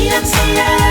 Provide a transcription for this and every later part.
CMCA.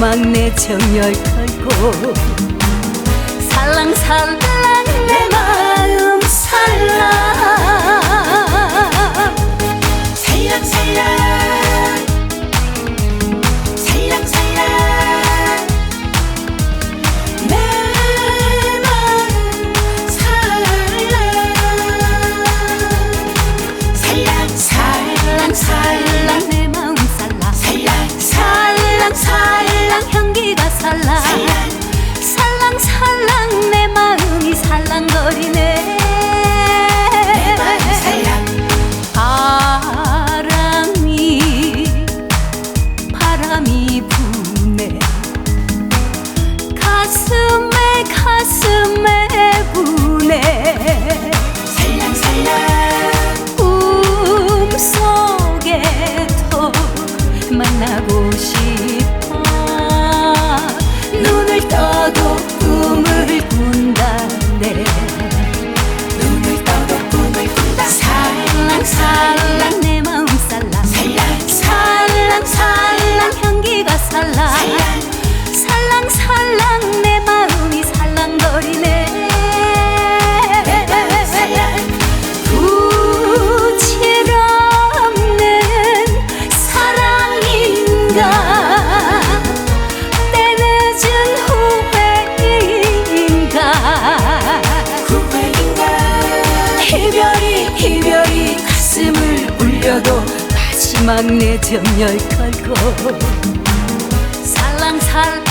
막내 정열하고 살랑살랑 내 마음 살랑. 살랑 내 마음이 살랑거리네. 사랑. 바람이 바람이 부네. 가슴에 가슴에 부네. 살랑살랑. 꿈속에 더 만나고 싶 울려도 마지막 내 정열 걸고. 살랑살